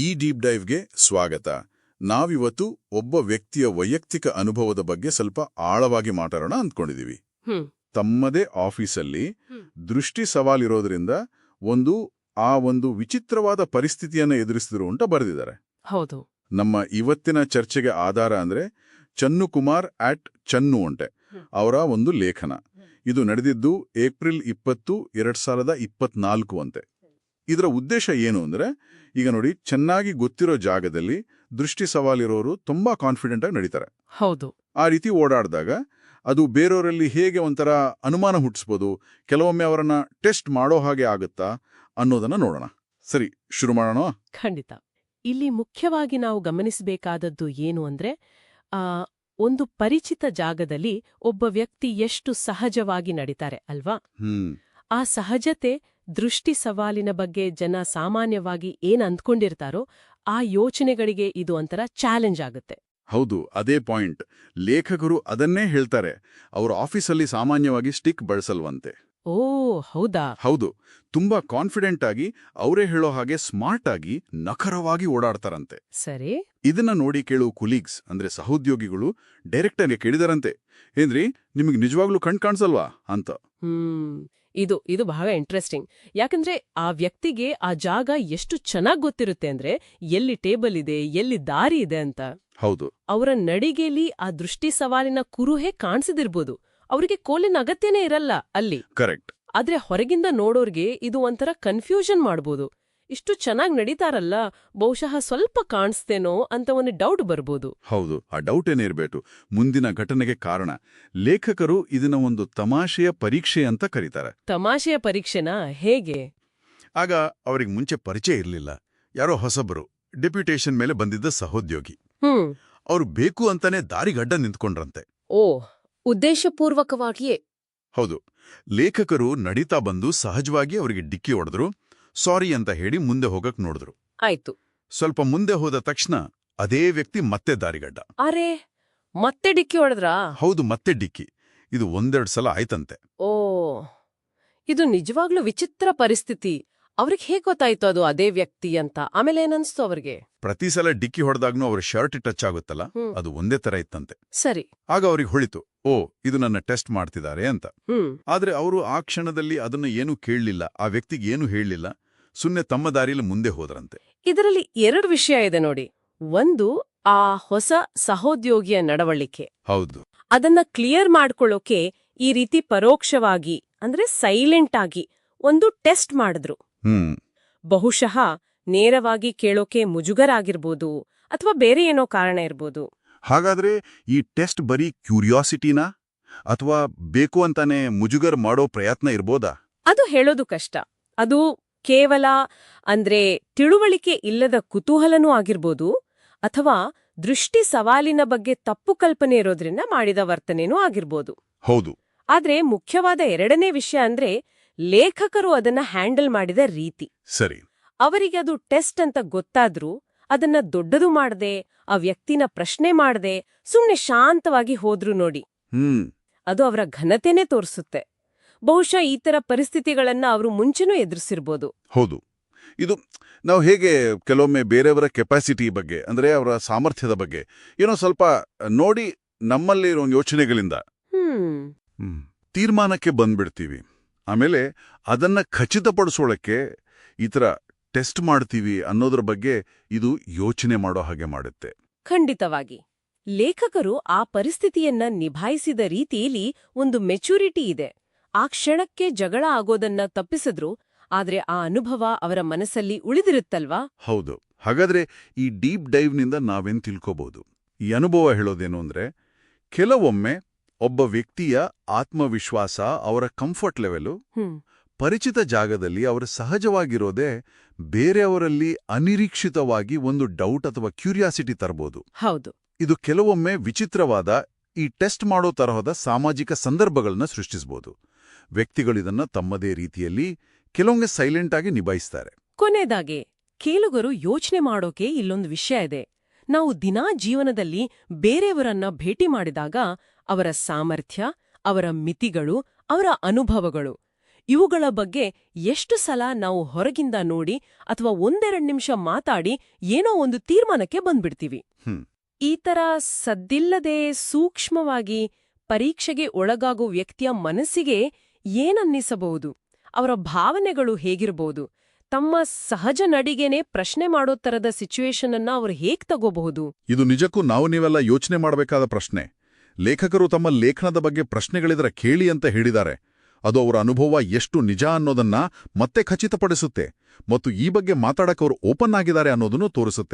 ಈ ಡೀಪ್ ಡೈವ್ಗೆ ಸ್ವಾಗತ. ನಾವಿವತ್ತು ಒಬ್ಬ ವ್ಯಕ್ತಿಯ ವೈಯಕ್ತಿಕ ಅನುಭವದ ಬಗ್ಗೆ ಸ್ವಲ್ಪ ಆಳವಾಗಿ ಮಾತಾಡೋಣ ಅಂದ್ಕೊಂಡಿದೀವಿ. ತಮ್ಮದೇ ಆಫೀಸಲ್ಲಿ. ದೃಷ್ಟಿ ಸವಾಲಿರೋದ್ರಿಂದ ಒಂದು ಆ ಒಂದು ವಿಚಿತ್ರವಾದ ಪರಿಸ್ಥಿತಿಯನ್ನು ಎದುರಿಸಿದ್ರು ಅಂತ ಬರೆದಿದ್ದಾರೆ. ಹೌದು. ನಮ್ಮ ಇವತ್ತಿನ ಚರ್ಚೆಗೆ ಆಧಾರ ಅಂದ್ರೆ ಚನ್ನು ಕುಮಾರ್ ಆಟ್ ಚನ್ನು ಅಂಟೆ. ಅವರ ಒಂದು ಲೇಖನ. ಇದು ನಡೆದಿದ್ದು ಏಪ್ರಿಲ್ ಇಪ್ಪತ್ತು ಎರಡ್ ಸಾವಿರದ ಇಪ್ಪತ್ನಾಲ್ಕು ಅಂತೆ. ಇದರ ಉದ್ದೇಶ ಏನು ಅಂದರೆ ಈಗ ನೋಡಿ ಚೆನ್ನಾಗಿ ಗೊತ್ತಿರೋ ಜಾಗದಲ್ಲಿ ದೃಷ್ಟಿ ಸವಾಲಿರೋರು ತುಂಬಾ ಕಾನ್ಫಿಡೆಂಟ್ ಆಗಿ ನಡೀತಾರೆ. ಹೌದು. ಆ ರೀತಿ ಓಡಾಡಿದಾಗ ಅದು ಬೇರೆಯವರಲ್ಲಿ ಹೇಗೆ ಒಂಥರ ಅನುಮಾನ ಹುಟ್ಟಿಸ್ಬೋದು ಕೆಲವೊಮ್ಮೆ ಅವರನ್ನ ಟೆಸ್ಟ್ ಮಾಡೋ ಹಾಗೆ ಆಗುತ್ತಾ ಅನ್ನೋದನ್ನ ನೋಡೋಣ. ಸರಿ ಶುರು ಮಾಡೋಣ ಖಂಡಿತ. ಇಲ್ಲಿ ಮುಖ್ಯವಾಗಿ ನಾವು ಗಮನಿಸಬೇಕಾದದ್ದು ಏನು ಅಂದ್ರೆ ಒಂದು ಪರಿಚಿತ ಜಾಗದಲ್ಲಿ ಒಬ್ಬ ವ್ಯಕ್ತಿ ಎಷ್ಟು ಸಹಜವಾಗಿ ನಡೀತಾರೆ ಅಲ್ವಾ? ಆ ಸಹಜತೆ ದೃಷ್ಟಿ ಸವಾಲಿನ ಬಗ್ಗೆ ಜನ ಸಾಮಾನ್ಯವಾಗಿ ಏನ್ ಅಂದ್ಕೊಂಡಿರ್ತಾರೋ ಆ ಯೋಚನೆಗಳಿಗೆ ಇದು ಒಂಥರ ಚಾಲೆಂಜ್ ಆಗುತ್ತೆ. ಹೌದು ಅದೇ ಪಾಯಿಂಟ್. ಲೇಖಕರು ಅದನ್ನೇ ಹೇಳ್ತಾರೆ. ಅವ್ರ ಆಫೀಸಲ್ಲಿ ಸಾಮಾನ್ಯವಾಗಿ ಸ್ಟಿಕ್ ಬಳಸಲ್ವಂತೆ. ಓ ಹೌದಾ? ಹೌದು ತುಂಬಾ ಕಾನ್ಫಿಡೆಂಟ್ ಆಗಿ ಅವರೇ ಹೇಳೋ ಹಾಗೆ ಸ್ಮಾರ್ಟ್ ಆಗಿ ನಖರವಾಗಿ ಓಡಾಡ್ತಾರಂತೆ. ಸರಿ. ಇದನ್ನ ನೋಡಿ ಕೇಳೋ ಕುಲೀಗ್ಸ್ ಅಂದ್ರೆ ಸಹೋದ್ಯೋಗಿಗಳು ಡೈರೆಕ್ಟರ್ಗೆ ಕೇಳಿದಾರಂತೆ. ಏನ್ರಿ ನಿಮಗೆ ನಿಜವಾಗ್ಲೂ ಕಣ್ ಕಾಣಿಸಲ್ವಾ? ಅಂತ. ಹ್ಮ್. ಇದು ಇದು ಬಹಳ ಇಂಟ್ರೆಸ್ಟಿಂಗ್ ಯಾಕಂದ್ರೆ ಆ ವ್ಯಕ್ತಿಗೆ ಆ ಜಾಗ ಎಷ್ಟು ಚೆನ್ನಾಗಿ ಗೊತ್ತಿರುತ್ತೆ ಅಂದ್ರೆ ಎಲ್ಲಿ ಟೇಬಲ್ ಇದೆ ಎಲ್ಲಿ ದಾರಿ ಇದೆ ಅಂತ. ಹೌದು. ಅವರ ನಡಿಗೆಲಿ ಆ ದೃಷ್ಟಿ ಸವಾಲಿನ ಕುರುಹೆ ಕಾಣಿಸದಿರ್ಬೋದು. ಅವರಿಗೆ ಕೋಲಿನ ಅಗತ್ಯನೇ ಇರಲ್ಲ ಅಲ್ಲಿ. ಕರೆಕ್ಟ್ ಆದ್ರೆ ಹೊರಗಿಂದ ನೋಡೋರ್ಗೆ ಇದು ಒಂಥರ ಕನ್ಫ್ಯೂಷನ್ ಮಾಡ್ಬೋದು. ಇಷ್ಟು ಚೆನ್ನಾಗಿ ನಡೀತಾರಲ್ಲ ಬಹುಶಃ ಸ್ವಲ್ಪ ಕಾಣಿಸ್ತೇನೋ ಅಂತ ಒಂದು ಡೌಟ್ ಬರ್ಬೋದು. ಹೌದು ಆ ಡೌಟ್ ಏನೇ ಇರಬೇಕು. ಮುಂದಿನ ಘಟನೆಗೆ ಕಾರಣ ಲೇಖಕರು ಇದನ್ನ ಒಂದು ತಮಾಷೆಯ ಪರೀಕ್ಷೆ ಅಂತ ಕರೀತಾರೆ. ತಮಾಷೆಯ ಪರೀಕ್ಷೆನಾ? ಹೇಗೆ? ಆಗ ಅವರಿಗೆ ಮುಂಚೆ ಪರಿಚಯ ಇರಲಿಲ್ಲ. ಯಾರೋ ಹೊಸಬರು ಡೆಪ್ಯುಟೇಷನ್ ಮೇಲೆ ಬಂದಿದ್ದ ಸಹೋದ್ಯೋಗಿ. ಹ್ಮ್. ಅವರು ಬೇಕು ಅಂತಾನೆ ದಾರಿಗಡ್ಡ ನಿಂತ್ಕೊಂಡ್ರಂತೆ. ಓ ಉದ್ದೇಶಪೂರ್ವಕವಾಗಿಯೇ. ಹೌದು ಲೇಖಕರು ನಡೀತಾ ಬಂದು ಸಹಜವಾಗಿ ಅವರಿಗೆ ಡಿಕ್ಕಿ ಹೊಡೆದ್ರು ಸಾರಿ ಅಂತ ಹೇಳಿ ಮುಂದೆ ಹೋಗಕ್ ನೋಡಿದ್ರು. ಆಯ್ತು. ಸ್ವಲ್ಪ ಮುಂದೆ ಹೋದ ತಕ್ಷಣ ಅದೇ ವ್ಯಕ್ತಿ ಮತ್ತೆ ದಾರಿಗಡ್ಡ. ಅರೆ ಮತ್ತೆ ಡಿಕ್ಕಿ ಹೊಡೆದ್ರಾ? ಹೌದು ಮತ್ತೆ ಡಿಕ್ಕಿ. ಇದು ಒಂದೆರಡು ಸಲ ಆಯ್ತಂತೆ. ಓ ಇದು ನಿಜವಾಗ್ಲೂ ವಿಚಿತ್ರ ಪರಿಸ್ಥಿತಿ. ಅವ್ರಿಗೆ ಹೇಗ್ ಗೊತ್ತಾಯ್ತು ಅದು ಅದೇ ವ್ಯಕ್ತಿ ಅಂತ? ಆಮೇಲೆ ಏನನ್ಸ್ತು ಅವ್ರಿಗೆ? ಪ್ರತಿ ಸಲ ಡಿಕ್ಕಿ ಹೊಡೆದಾಗ್ನೂ ಅವ್ರ ಶರ್ಟ್ ಟಚ್ ಆಗುತ್ತಲ್ಲ? ಅದು ಒಂದೇ ತರ ಇತ್ತಂತೆ. ಸರಿ. ಆಗ ಅವ್ರಿಗೆ ಹೊಳಿತು. ಓ ಇದು ನನ್ನ ಟೆಸ್ಟ್ ಮಾಡ್ತಿದ್ದಾರೆ ಅಂತ. ಆದ್ರೆ ಅವರು ಆ ಕ್ಷಣದಲ್ಲಿ ಅದನ್ನು ಏನೂ ಕೇಳಲಿಲ್ಲ ಆ ವ್ಯಕ್ತಿಗೆ ಏನು ಹೇಳಲಿಲ್ಲ ಸುನ್ನೆ ತಮ್ಮ ದಾರಿಯಲ್ಲಿ ಮುಂದೆ ಹೋದ್ರಂತೆ. ಇದರಲ್ಲಿ ಎರಡು ವಿಷಯ ಇದೆ ನೋಡಿ. ಒಂದು ಆ ಹೊಸ ಸಹೋದ್ಯೋಗಿಯ ನಡವಳಿಕೆ. ಹೌದು. ಅದನ್ನ ಕ್ಲಿಯರ್ ಮಾಡ್ಕೊಳ್ಳೋಕೆ ಈ ರೀತಿ ಪರೋಕ್ಷವಾಗಿ ಅಂದ್ರೆ ಸೈಲೆಂಟ್ ಆಗಿ ಒಂದು ಟೆಸ್ಟ್ ಮಾಡಿದ್ರು. ಹ್ಮ್. ಬಹುಶಃ ನೇರವಾಗಿ ಕೇಳೋಕೆ ಮುಜುಗರಾಗಿರ್ಬೋದು ಅಥವಾ ಬೇರೆ ಏನೋ ಕಾರಣ ಇರ್ಬೋದು. ಹಾಗಾದ್ರೆ ಈ ಟೆಸ್ಟ್ ಬರೀ ಕ್ಯೂರಿಯಾಸಿಟಿನಾ? ಅಥವಾ ಬೇಕು ಅಂತಾನೆ ಮುಜುಗರ್ ಮಾಡೋ ಪ್ರಯತ್ನ ಇರ್ಬೋದಾ? ಅದು ಹೇಳೋದು ಕಷ್ಟ. ಅದು ಕೇವಲ ಅಂದ್ರೆ ತಿಳುವಳಿಕೆ ಇಲ್ಲದ ಕುತೂಹಲನೂ ಆಗಿರ್ಬೋದು ಅಥವಾ ದೃಷ್ಟಿ ಸವಾಲಿನ ಬಗ್ಗೆ ತಪ್ಪು ಕಲ್ಪನೆ ಇರೋದ್ರಿಂದ ಮಾಡಿದ ವರ್ತನೆನೂ ಆಗಿರ್ಬೋದು. ಹೌದು. ಆದ್ರೆ ಮುಖ್ಯವಾದ ಎರಡನೇ ವಿಷಯ ಅಂದ್ರೆ ಲೇಖಕರು ಅದನ್ನ ಹ್ಯಾಂಡಲ್ ಮಾಡಿದ ರೀತಿ. ಸರಿ. ಅವರಿಗೆ ಅದು ಟೆಸ್ಟ್ ಅಂತ ಗೊತ್ತಾದ್ರೂ ಅದನ್ನ ದೊಡ್ಡದು ಮಾಡದೆ ಆ ವ್ಯಕ್ತಿನ ಪ್ರಶ್ನೆ ಮಾಡದೆ ಸುಮ್ನೆ ಶಾಂತವಾಗಿ ಹೋದ್ರು ನೋಡಿ. ಹ್ಮ್. ಅದು ಅವರ ಘನತೆನೇ ತೋರಿಸುತ್ತೆ. ಬಹುಶಃ ಈ ತರ ಪರಿಸ್ಥಿತಿಗಳನ್ನ ಅವರು ಮುಂಚೆನೂ ಎದುರಿಸಿರ್ಬೋದು. ಹೌದು. ಇದು ನಾವು ಹೇಗೆ ಕೆಲವೊಮ್ಮೆ ಬೇರೆಯವರ ಕೆಪಾಸಿಟಿ ಬಗ್ಗೆ ಅಂದ್ರೆ ಅವರ ಸಾಮರ್ಥ್ಯದ ಬಗ್ಗೆ ಏನೋ ಸ್ವಲ್ಪ ನೋಡಿ ನಮ್ಮಲ್ಲಿರೋ ಯೋಚನೆಗಳಿಂದ. ಹ್ಮ್. ಹ್ಮ್, ತೀರ್ಮಾನಕ್ಕೆ ಬಂದ್ಬಿಡ್ತೀವಿ. ಆಮೇಲೆ ಅದನ್ನ ಖಚಿತಪಡಿಸೋಳಕ್ಕೆ ಈ ಥರ ಟೆಸ್ಟ್ ಮಾಡ್ತೀವಿ ಅನ್ನೋದ್ರ ಬಗ್ಗೆ ಇದು ಯೋಚನೆ ಮಾಡೋ ಹಾಗೆ ಮಾಡುತ್ತೆ. ಖಂಡಿತವಾಗಿ. ಲೇಖಕರು ಆ ಪರಿಸ್ಥಿತಿಯನ್ನ ನಿಭಾಯಿಸಿದ ರೀತಿಯಲ್ಲಿ ಒಂದು ಮೆಚ್ಯೂರಿಟಿ ಇದೆ. ಆ ಕ್ಷಣಕ್ಕೆ ಜಗಳ ಆಗೋದನ್ನ ತಪ್ಪಿಸಿದ್ರು ಆದ್ರೆ ಆ ಅನುಭವ ಅವರ ಮನಸ್ಸಲ್ಲಿ ಉಳಿದಿರುತ್ತಲ್ವಾ? ಹೌದು. ಹಾಗಾದ್ರೆ ಈ ಡೀಪ್ ಡೈವ್ನಿಂದ ನಾವೇನ್ ತಿಳ್ಕೋಬಹುದು ಈ ಅನುಭವ ಹೇಳೋದೇನು ಅಂದ್ರೆ ಕೆಲವೊಮ್ಮೆ ಒಬ್ಬ ವ್ಯಕ್ತಿಯ ಆತ್ಮವಿಶ್ವಾಸ ಅವರ ಕಂಫರ್ಟ್ ಲೆವೆಲು ಪರಿಚಿತ ಜಾಗದಲ್ಲಿ ಅವರು ಸಹಜವಾಗಿರೋದೇ ಬೇರೆಯವರಲ್ಲಿ ಅನಿರೀಕ್ಷಿತವಾಗಿ ಒಂದು ಡೌಟ್ ಅಥವಾ ಕ್ಯೂರಿಯಾಸಿಟಿ ತರಬಹುದು ಹೌದು. ಇದು ಕೆಲವೊಮ್ಮೆ ವಿಚಿತ್ರವಾದ ಈ ಟೆಸ್ಟ್ ಮಾಡೋ ತರಹದ ಸಾಮಾಜಿಕ ಸಂದರ್ಭಗಳನ್ನ ಸೃಷ್ಟಿಸಬಹುದು ವ್ಯಕ್ತಿಗಳಿದನ್ನ ತಮ್ಮದೇ ರೀತಿಯಲ್ಲಿ ಕೆಲವೊಮ್ಮೆ ಸೈಲೆಂಟ್ ಆಗಿ ನಿಭಾಯಿಸ್ತಾರೆ. ಕೊನೆಯದಾಗಿ ಕೇಳುಗರು ಯೋಚನೆ ಮಾಡೋಕೆ ಇಲ್ಲೊಂದು ವಿಷಯ ಇದೆ. ನಾವು ದಿನಾ ಜೀವನದಲ್ಲಿ ಬೇರೆಯವರನ್ನ ಭೇಟಿ ಮಾಡಿದಾಗ ಅವರ ಸಾಮರ್ಥ್ಯ ಅವರ ಮಿತಿಗಳು ಅವರ ಅನುಭವಗಳು ಇವುಗಳ ಬಗ್ಗೆ ಎಷ್ಟು ಸಲ ನಾವು ಹೊರಗಿಂದ ನೋಡಿ ಅಥವಾ ಒಂದೆರಡು ನಿಮಿಷ ಮಾತಾಡಿ ಏನೋ ಒಂದು ತೀರ್ಮಾನಕ್ಕೆ ಬಂದ್ಬಿಡ್ತೀವಿ. ಈ ತರ ಸದ್ದಿಲ್ಲದೆ ಸೂಕ್ಷ್ಮವಾಗಿ ಪರೀಕ್ಷೆಗೆ ಒಳಗಾಗೋ ವ್ಯಕ್ತಿಯ ಮನಸ್ಸಿಗೆ ಏನನ್ನಿಸಬಹುದು? ಅವರ ಭಾವನೆಗಳು ಹೇಗಿರಬಹುದು ತಮ್ಮ ಸಹಜ ನಡಿಗೆನೆ ಪ್ರಶ್ನೆ ಮಾಡೋ ತರದ ಸಿಚುವೇಶನ್ ಅನ್ನ ಅವರು ಹೇಗ್ ತಗೋಬಹುದು? ಇದು ನಿಜಕ್ಕೂ ನಾವು ನೀವೆಲ್ಲ ಯೋಚನೆ ಮಾಡಬೇಕಾದ ಪ್ರಶ್ನೆ. ಲೇಖಕರು ತಮ್ಮ ಲೇಖನದ ಬಗ್ಗೆ ಪ್ರಶ್ನೆಗಳಿದ್ರೆ ಕೇಳಿ ಅಂತ ಹೇಳಿದ್ದಾರೆ. ಅದು ಅವರ ಅನುಭವ ಎಷ್ಟು ನಿಜ ಅನ್ನೋದನ್ನ ಮತ್ತೆ ಖಚಿತಪಡಿಸುತ್ತೆ. ಮತ್ತು ಈ ಬಗ್ಗೆ ಮಾತಾಡಕ್ಕೆ ಅವರು ಓಪನ್ ಆಗಿದ್ದಾರೆ ಅನ್ನೋದನ್ನು ತೋರಿಸುತ್ತೆ.